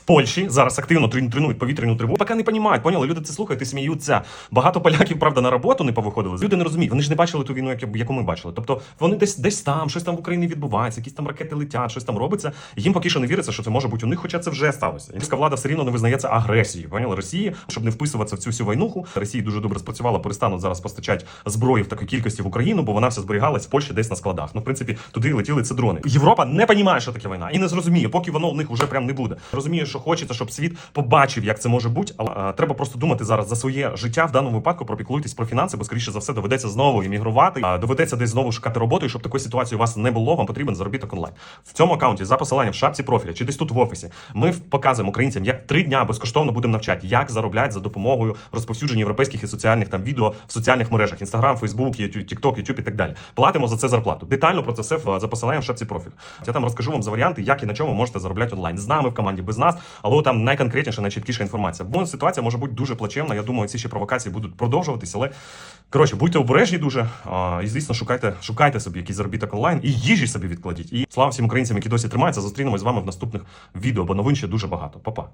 в Польщі зараз активно трен- тренують повітряну тривогу. Поки не розуміють, поняли? Люди це слухають і сміються. Багато поляків, правда, на роботу не повиходили. Люди не розуміють. Вони ж не бачили ту війну, яку- ми бачили. Тобто вони десь десь там, щось там в Україні відбувається, якісь там ракети летять, щось там робиться. Їм поки що не віриться, що це може бути у них, хоча це вже сталося. Російська влада все рівно не визнає це агресією. Поняли Росії, щоб не вписуватися в цю всю війнуху. Росії дуже добре спрацювала, перестануть зараз постачати зброї в такій кількості в Україну, бо вона вся зберігалась в Польщі десь на складах. Ну, в принципі, туди летіли ці дрони. Європа не розуміє, що таке війна, і не зрозуміє, поки воно у них вже прям не буде. Розуміє, що хочеться, щоб світ побачив, як це може бути. Але е, треба просто думати зараз за своє життя. В даному випадку пропіклуйтесь про фінанси, бо скоріше за все доведеться знову іммігрувати. А доведеться десь знову шукати роботу. І щоб такої ситуації у вас не було, вам потрібен заробіток онлайн. В цьому аккаунті за посиланням в шапці профіля чи десь тут в офісі. Ми показуємо українцям, як три дня безкоштовно будемо навчати, як заробляти за допомогою розповсюдження європейських і соціальних там відео в соціальних мережах: Інстаграм, Фейсбук, Тікток, Ютуб і так далі. Платимо за це зарплату. Детально про це все за посиланням в шапці профілю. Я там розкажу вам за варіанти, як і на чому можете заробляти онлайн. З нами в команді, без нас, але там найконкретніша, найчіткіша інформація. Бо ситуація може бути дуже плачевна. Я думаю, ці ще провокації будуть продовжуватися. Але коротше, будьте обережні дуже. І звісно, шукайте, шукайте собі якийсь заробіток онлайн і їжі собі відкладіть. І слава всім українцям, які досі тримаються. Зустрінемось з вами в наступних відео, бо новин ще дуже багато. Па-па.